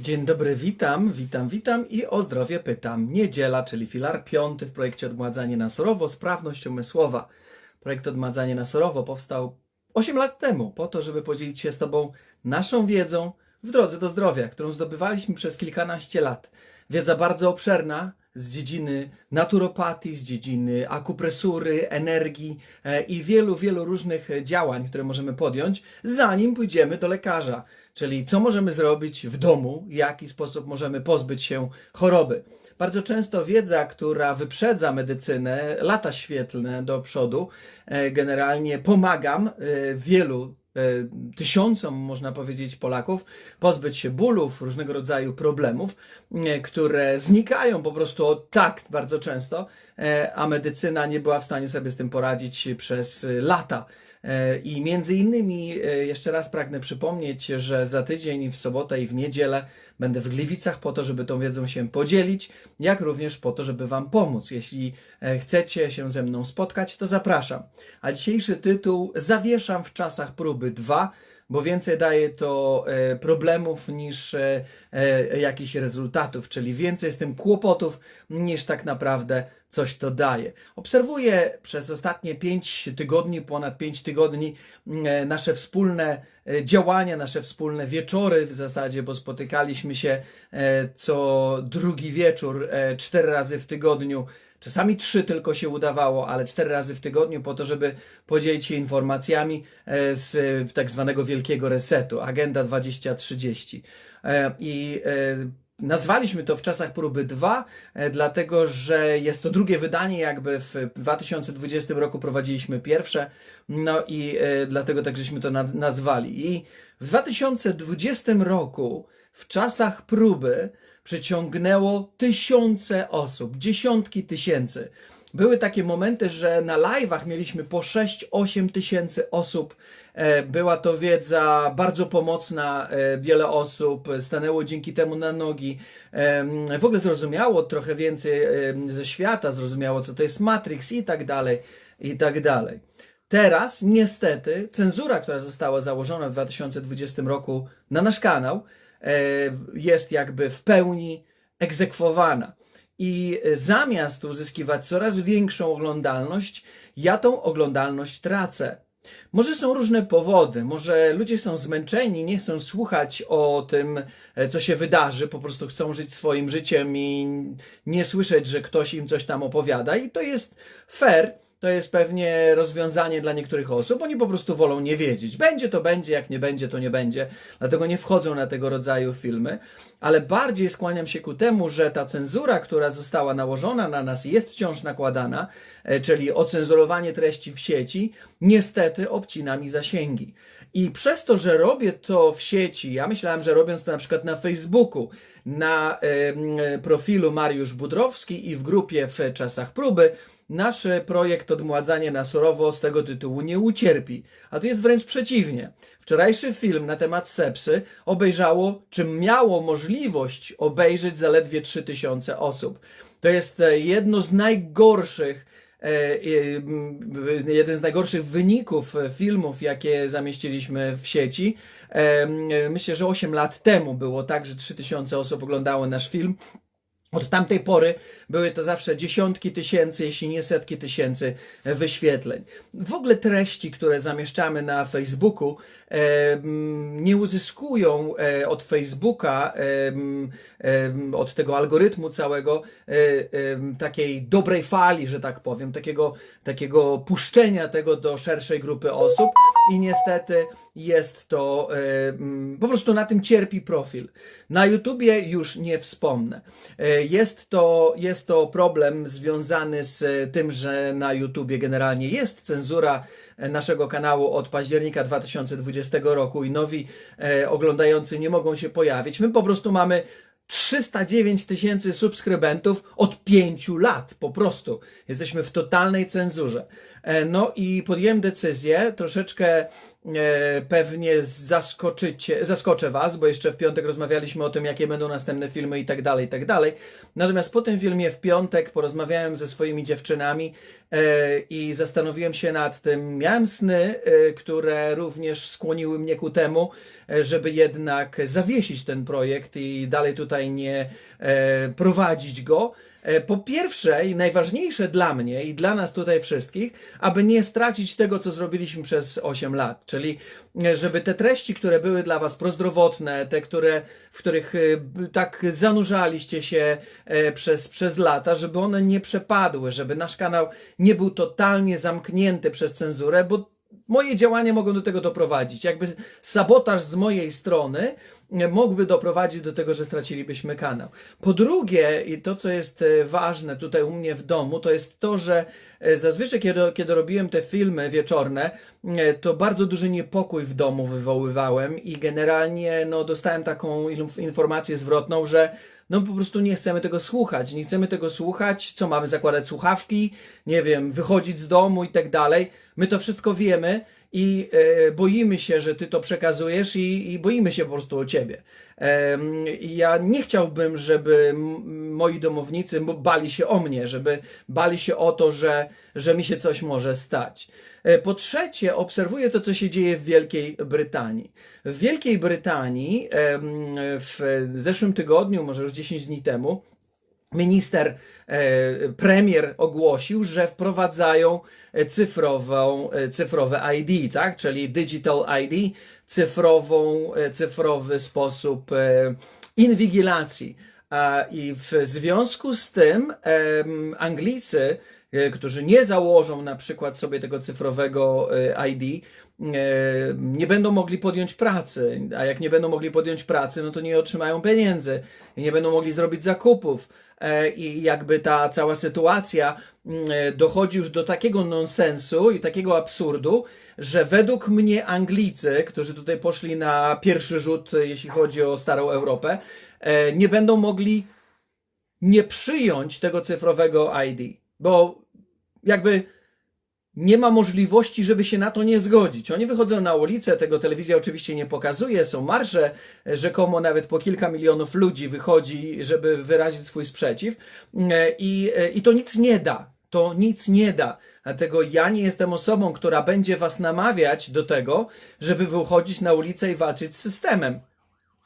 Dzień dobry, witam, witam, witam i o zdrowie pytam. Niedziela, czyli filar piąty w projekcie Odmładzanie na surowo, sprawność umysłowa. Projekt Odmładzanie na surowo powstał 8 lat temu po to, żeby podzielić się z Tobą naszą wiedzą w drodze do zdrowia, którą zdobywaliśmy przez kilkanaście lat. Wiedza bardzo obszerna z dziedziny naturopatii, z dziedziny akupresury, energii e, i wielu, wielu różnych działań, które możemy podjąć, zanim pójdziemy do lekarza. Czyli co możemy zrobić w domu, w jaki sposób możemy pozbyć się choroby. Bardzo często wiedza, która wyprzedza medycynę, lata świetlne do przodu, e, generalnie pomagam e, wielu tysiącom, można powiedzieć, Polaków pozbyć się bólów, różnego rodzaju problemów, e, które znikają po prostu tak bardzo często, e, a medycyna nie była w stanie sobie z tym poradzić przez e, lata. E, I między innymi e, jeszcze raz pragnę przypomnieć, że za tydzień w sobotę i w niedzielę będę w Gliwicach po to, żeby tą wiedzą się podzielić, jak również po to, żeby Wam pomóc. Jeśli e, chcecie się ze mną spotkać, to zapraszam. A dzisiejszy tytuł Zawieszam w czasach próby 2 bo więcej daje to e, problemów niż e, e, jakichś rezultatów, czyli więcej z tym kłopotów niż tak naprawdę coś to daje. Obserwuję przez ostatnie 5 tygodni, ponad 5 tygodni nasze wspólne działania, nasze wspólne wieczory w zasadzie, bo spotykaliśmy się co drugi wieczór, cztery razy w tygodniu. Czasami trzy tylko się udawało, ale cztery razy w tygodniu po to, żeby podzielić się informacjami e, z e, tak zwanego wielkiego resetu, Agenda 2030. E, I Nazwaliśmy to w czasach próby 2, e, dlatego że jest to drugie wydanie, jakby w 2020 roku prowadziliśmy pierwsze, no i dlatego tak żeśmy to na- nazwali. I w 2020 roku, w czasach próby, przyciągnęło tysiące osób, dziesiątki tysięcy. Były takie momenty, że na live'ach mieliśmy po 6-8 tysięcy osób. E, Była to wiedza bardzo pomocna. e, Wiele osób stanęło dzięki temu na nogi. Em, W ogóle zrozumiało trochę więcej ze świata, zrozumiało, co to jest Matrix i tak dalej, i tak dalej. Teraz, niestety, cenzura, która została założona w 2020 roku na nasz kanał, e, jest jakby w pełni egzekwowana. I e, zamiast uzyskiwać coraz większą oglądalność, ja tą oglądalność tracę. Może są różne powody, może ludzie są zmęczeni, nie chcą słuchać o tym, e, co się wydarzy, po prostu chcą żyć swoim życiem i nie słyszeć, że ktoś im coś tam opowiada, i to jest fair. To jest pewnie rozwiązanie dla niektórych osób. Oni po prostu wolą nie wiedzieć. Będzie to będzie, jak nie będzie, to nie będzie. Dlatego nie wchodzą na tego rodzaju filmy. Ale bardziej skłaniam się ku temu, że ta cenzura, która została nałożona na nas, jest wciąż nakładana, e, czyli ocenzurowanie treści w sieci, niestety obcina mi zasięgi. I przez to, że robię to w sieci, ja myślałem, że robiąc to na przykład na Facebooku, na em, profilu Mariusz Budrowski i w grupie w czasach próby, nasz projekt Odmładzanie na surowo z tego tytułu nie ucierpi. A tu jest wręcz przeciwnie. Wczorajszy film na temat sepsy obejrzało, czy miało możliwość obejrzeć zaledwie 3000 osób. To jest e, jedno z najgorszych e, jeden z najgorszych wyników e, filmów, jakie zamieściliśmy w sieci. Myślę, że 8 lat temu było tak, że 3000 osób oglądało nasz film. Od tamtej pory były to zawsze dziesiątki tysięcy, jeśli nie setki tysięcy e, wyświetleń. W ogóle treści, które zamieszczamy na Facebooku, e, mm, nie uzyskują e, od Facebooka, mm, mm, od tego algorytmu całego, takiej dobrej fali, że tak powiem, takiego, takiego puszczenia tego do szerszej grupy osób i niestety jest to, e, mm, po prostu na tym cierpi profil. Na YouTubie już nie wspomnę. E, Jest to, jest to problem związany z e, tym, że na YouTubie generalnie jest cenzura naszego kanału od października 2020 roku i nowi oglądający nie mogą się pojawić. My po prostu mamy 309 tysięcy subskrybentów od 5 lat, po prostu. Jesteśmy w totalnej cenzurze. E, No i podjąłem decyzję, troszeczkę e, pewnie zaskoczycie, zaskoczę Was, bo jeszcze w piątek rozmawialiśmy o tym, jakie będą następne filmy i tak dalej, i tak dalej. Natomiast po tym filmie w piątek porozmawiałem ze swoimi dziewczynami e, i zastanowiłem się nad tym. Miałem sny, które również skłoniły mnie ku temu, żeby jednak zawiesić ten projekt i dalej tutaj nie prowadzić go. E, Po pierwsze i najważniejsze dla mnie i dla nas tutaj wszystkich, aby nie stracić tego, co zrobiliśmy przez 8 lat, czyli e, żeby te treści, które były dla Was prozdrowotne, te, które, w których e, tak zanurzaliście się przez, przez lata, żeby one nie przepadły, żeby nasz kanał nie był totalnie zamknięty przez cenzurę, bo moje działania mogą do tego doprowadzić. Jakby sabotaż z mojej strony mógłby doprowadzić do tego, że stracilibyśmy kanał. Po drugie, i to co jest e, ważne tutaj u mnie w domu, to jest to, że e, zazwyczaj kiedy, kiedy robiłem te filmy wieczorne, e, to bardzo duży niepokój w domu wywoływałem i generalnie no, dostałem taką inf- informację zwrotną, że no po prostu nie chcemy tego słuchać. Nie chcemy tego słuchać. Co mamy zakładać słuchawki? Nie wiem, wychodzić z domu i tak dalej. My to wszystko wiemy i e, boimy się, że ty to przekazujesz i, i boimy się po prostu o ciebie. I ja nie chciałbym, żeby moi domownicy bali się o mnie, żeby bali się o to, że, że mi się coś może stać. E, Po trzecie, obserwuję to, co się dzieje w Wielkiej Brytanii. W Wielkiej Brytanii em, w zeszłym tygodniu, może już 10 dni temu, minister, e, premier ogłosił, że wprowadzają e, cyfrową, e, cyfrowe ID, tak? Czyli digital ID, cyfrową, cyfrowy sposób inwigilacji. I w związku z tym Anglicy, którzy nie założą na przykład sobie tego cyfrowego ID, nie będą mogli podjąć pracy, a jak nie będą mogli podjąć pracy, no to nie otrzymają pieniędzy nie będą mogli zrobić zakupów. E, I jakby ta cała sytuacja mm, e, dochodzi już do takiego nonsensu i takiego absurdu, że według mnie Anglicy, którzy tutaj poszli na pierwszy rzut, jeśli chodzi o starą Europę, e, nie będą mogli nie przyjąć tego cyfrowego ID, bo jakby nie ma możliwości, żeby się na to nie zgodzić. Oni wychodzą na ulicę, tego telewizja oczywiście nie pokazuje, są marsze, e, rzekomo nawet po kilka milionów ludzi wychodzi, żeby wyrazić swój sprzeciw E, i, e, i to nic nie da. To nic nie da. Dlatego ja nie jestem osobą, która będzie was namawiać do tego, żeby wychodzić na ulicę i walczyć z systemem.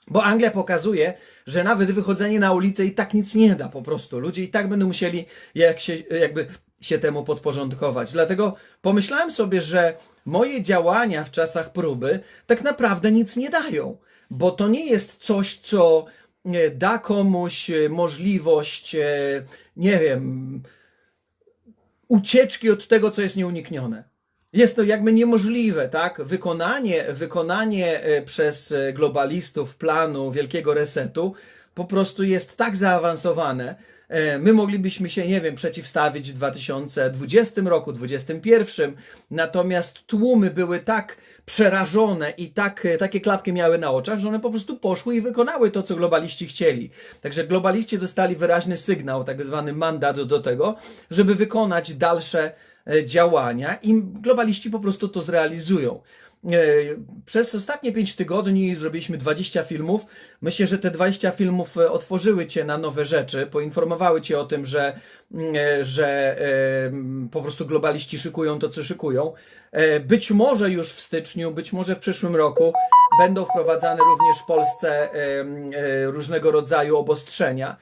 Bo Anglia pokazuje, że nawet wychodzenie na ulicę i tak nic nie da po prostu. Ludzie i tak będą musieli jak się, jakby się temu podporządkować. Dlatego pomyślałem sobie, że moje działania w czasach próby tak naprawdę nic nie dają. Bo to nie jest coś, co e, da komuś e, możliwość, e, nie wiem, ucieczki od tego, co jest nieuniknione. Jest to jakby niemożliwe, tak? Wykonanie, wykonanie przez globalistów planu wielkiego resetu po prostu jest tak zaawansowane. E, My moglibyśmy się, nie wiem, przeciwstawić w 2020 roku, 2021, natomiast tłumy były tak przerażone i tak, e, takie klapki miały na oczach, że one po prostu poszły i wykonały to, co globaliści chcieli. Także globaliści dostali wyraźny sygnał, tak zwany mandat do tego, żeby wykonać dalsze e, działania i globaliści po prostu to zrealizują. E, Przez ostatnie 5 tygodni zrobiliśmy 20 filmów. Myślę, że te 20 filmów e, otworzyły Cię na nowe rzeczy, poinformowały Cię o tym, że, mm, e, że po prostu globaliści szykują to, co szykują. Być może już w styczniu, być może w przyszłym roku będą wprowadzane również w Polsce różnego rodzaju obostrzenia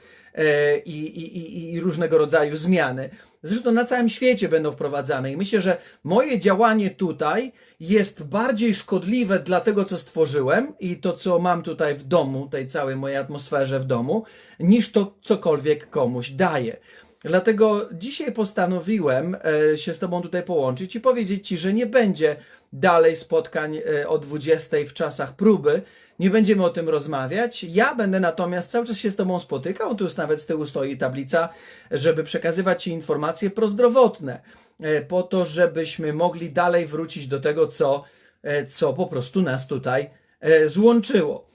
i, i, i, i różnego rodzaju zmiany. Zresztą na całym świecie będą wprowadzane i myślę, że moje działanie tutaj jest bardziej szkodliwe dla tego, co stworzyłem i to, co mam tutaj w domu, tej całej mojej atmosferze w domu, niż to cokolwiek komuś daje. Dlatego dzisiaj postanowiłem e, się z Tobą tutaj połączyć i powiedzieć Ci, że nie będzie dalej spotkań e, o 20 w czasach próby. Nie będziemy o tym rozmawiać. Ja będę natomiast cały czas się z Tobą spotykał. Tu już nawet z tyłu stoi tablica, żeby przekazywać Ci informacje prozdrowotne, e, po to, żebyśmy mogli dalej wrócić do tego, co, e, co po prostu nas tutaj e, złączyło.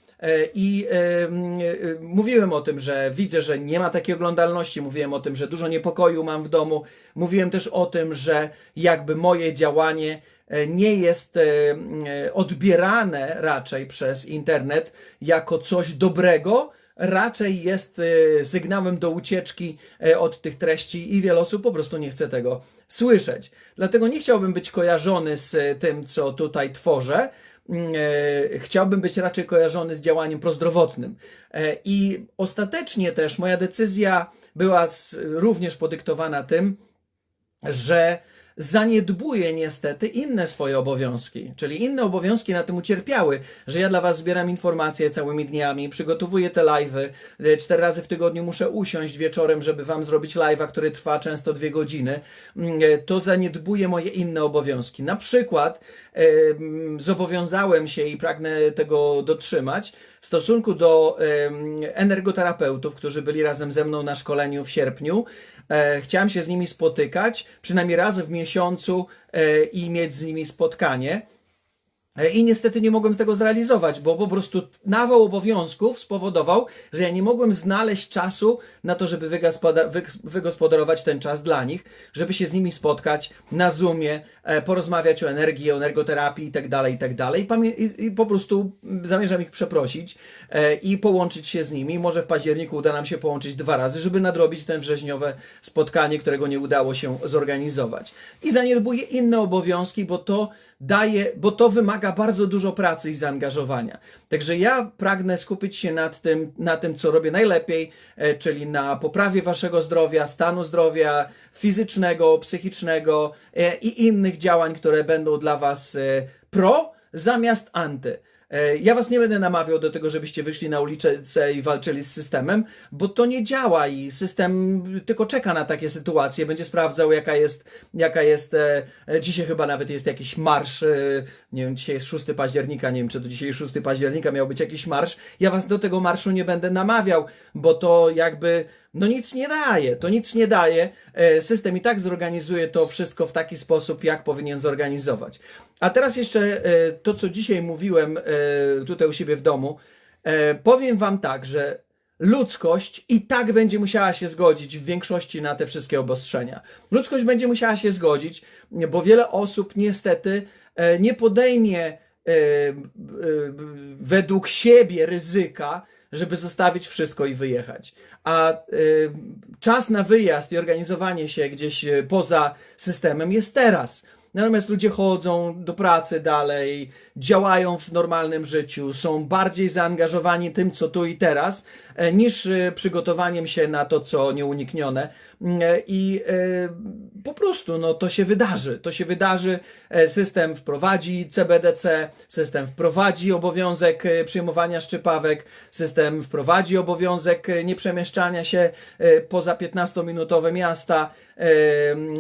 I mówiłem o tym, że widzę, że nie ma takiej oglądalności, mówiłem o tym, że dużo niepokoju mam w domu, mówiłem też o tym, że jakby moje działanie nie jest e, m, e, odbierane raczej przez internet jako coś dobrego, raczej jest e, sygnałem do ucieczki e, od tych treści i wiele osób po prostu nie chce tego słyszeć. Dlatego nie chciałbym być kojarzony z e, tym, co tutaj tworzę. Mm, e, Chciałbym być raczej kojarzony z działaniem prozdrowotnym. E, I ostatecznie też moja decyzja była również podyktowana tym, że zaniedbuję niestety inne swoje obowiązki, czyli inne obowiązki na tym ucierpiały, że ja dla Was zbieram informacje całymi dniami, przygotowuję te live'y, e, cztery razy w tygodniu muszę usiąść wieczorem, żeby Wam zrobić live'a, który trwa często dwie godziny, Mm, e, to zaniedbuję moje inne obowiązki. Na przykład e, mm, zobowiązałem się i pragnę tego dotrzymać w stosunku do energoterapeutów, którzy byli razem ze mną na szkoleniu w sierpniu. E, chciałem się z nimi spotykać przynajmniej raz w miesiącu e, i mieć z nimi spotkanie. E, I niestety nie mogłem tego zrealizować, bo po prostu nawał obowiązków spowodował, że ja nie mogłem znaleźć czasu na to, żeby wygospoda- wy- wygospodarować ten czas dla nich, żeby się z nimi spotkać na Zoomie, e, porozmawiać o energii, o energoterapii itd., itd. I, pamię- i, po prostu zamierzam ich przeprosić e, i połączyć się z nimi. Może w październiku uda nam się połączyć dwa razy, żeby nadrobić ten wrześniowe spotkanie, którego nie udało się zorganizować. I zaniedbuję inne obowiązki, bo to daje, bo to wymaga bardzo dużo pracy i zaangażowania. Także ja pragnę skupić się nad tym, na tym, co robię najlepiej, e, czyli na poprawie waszego zdrowia, stanu zdrowia fizycznego, psychicznego e, i innych działań, które będą dla was e, pro zamiast anty. E, Ja was nie będę namawiał do tego, żebyście wyszli na ulicę i walczyli z systemem, bo to nie działa i system tylko czeka na takie sytuacje, będzie sprawdzał jaka jest, jaka jest, e, e, dzisiaj chyba nawet jest jakiś marsz, nie wiem, dzisiaj jest 6 października, nie wiem, czy to dzisiaj 6 października miał być jakiś marsz. Ja was do tego marszu nie będę namawiał, bo to jakby no nic nie daje, to nic nie daje. E, System i tak zorganizuje to wszystko w taki sposób, jak powinien zorganizować. A teraz jeszcze e, to, co dzisiaj mówiłem e, tutaj u siebie w domu. Powiem Wam tak, że ludzkość i tak będzie musiała się zgodzić w większości na te wszystkie obostrzenia. Ludzkość będzie musiała się zgodzić, bo wiele osób niestety nie podejmie według siebie ryzyka, żeby zostawić wszystko i wyjechać. A e, czas na wyjazd i organizowanie się gdzieś e, poza systemem jest teraz. Natomiast ludzie chodzą do pracy dalej, działają w normalnym życiu, są bardziej zaangażowani tym, co tu i teraz, niż e, przygotowaniem się na to, co nieuniknione. Mm, e, I e, po prostu no, to się wydarzy. To się wydarzy. E, System wprowadzi CBDC, system wprowadzi obowiązek e, przyjmowania szczypawek, system wprowadzi obowiązek e, nieprzemieszczania się e, poza 15-minutowe miasta. E,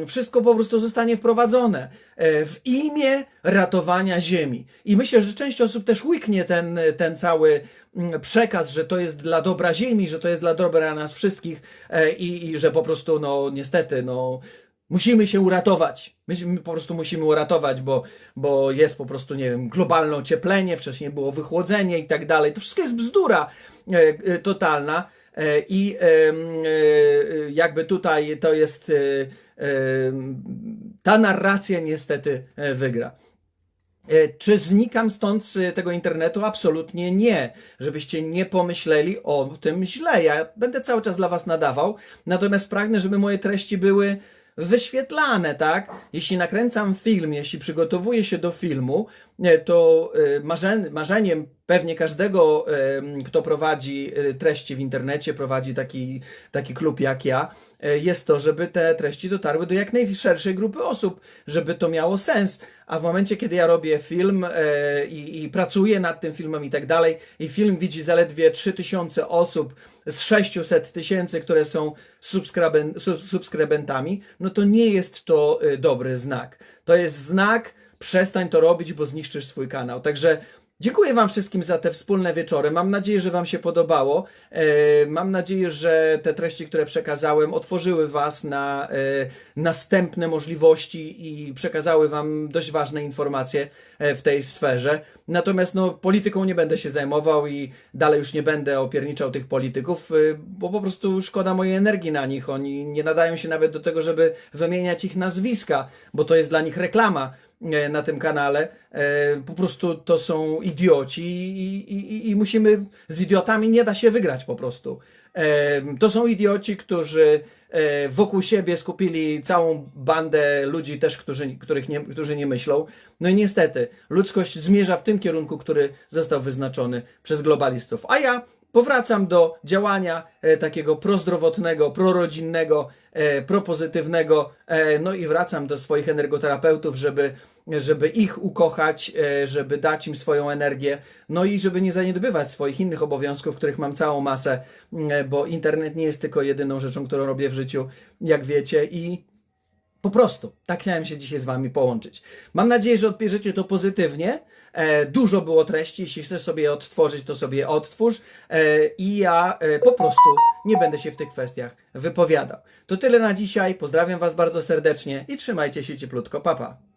Wszystko po prostu zostanie wprowadzone e, w imię ratowania Ziemi. I myślę, że część osób też łyknie ten, ten cały przekaz, że to jest dla dobra Ziemi, że to jest dla dobra nas wszystkich e, i, i że po prostu, no niestety, no musimy się uratować. My, po prostu musimy uratować, bo, bo jest po prostu, nie wiem, globalne ocieplenie, wcześniej było wychłodzenie i tak dalej. To wszystko jest bzdura e, e, totalna. I jakby tutaj to jest, ta narracja niestety wygra. E, Czy znikam stąd z tego internetu? Absolutnie nie. Żebyście nie pomyśleli o tym źle. Ja będę cały czas dla Was nadawał, natomiast pragnę, żeby moje treści były wyświetlane, tak? Jeśli nakręcam film, jeśli przygotowuję się do filmu, to e, marzen- marzeniem pewnie każdego, kto prowadzi e, treści w internecie, prowadzi taki, taki klub jak ja, e, jest to, żeby te treści dotarły do jak najszerszej grupy osób, żeby to miało sens. A w momencie, kiedy ja robię film i, i pracuję nad tym filmem i tak dalej, i film widzi zaledwie 3000 osób z 600 tysięcy, które są subskryben- sub- subskrybentami, no to nie jest to dobry znak. To jest znak, przestań to robić, bo zniszczysz swój kanał. Także Dziękuję Wam wszystkim za te wspólne wieczory. Mam nadzieję, że Wam się podobało. E, Mam nadzieję, że te treści, które przekazałem, otworzyły Was na e, następne możliwości i przekazały Wam dość ważne informacje e, w tej sferze. Natomiast no, polityką nie będę się zajmował i dalej już nie będę opierniczał tych polityków, bo po prostu szkoda mojej energii na nich. Oni nie nadają się nawet do tego, żeby wymieniać ich nazwiska, bo to jest dla nich reklama na tym kanale. E, Po prostu to są idioci i, i, i- musimy, z idiotami nie da się wygrać po prostu. E, To są idioci, którzy e, wokół siebie skupili całą bandę ludzi też, którzy, których nie, którzy nie myślą. No i niestety, ludzkość zmierza w tym kierunku, który został wyznaczony przez globalistów. A ja powracam do działania e, takiego prozdrowotnego, prorodzinnego, e, propozytywnego, e, no i wracam do swoich energoterapeutów, żeby, żeby ich ukochać, e, żeby dać im swoją energię, no i żeby nie zaniedbywać swoich innych obowiązków, których mam całą masę, m, bo internet nie jest tylko jedyną rzeczą, którą robię w życiu, jak wiecie, i po prostu, tak chciałem się dzisiaj z Wami połączyć. Mam nadzieję, że odbierzecie to pozytywnie. E, dużo było treści, jeśli chcesz sobie je odtworzyć, to sobie je odtwórz. E, I ja e, po prostu nie będę się w tych kwestiach wypowiadał. To tyle na dzisiaj. Pozdrawiam Was bardzo serdecznie i trzymajcie się cieplutko. Papa. Pa.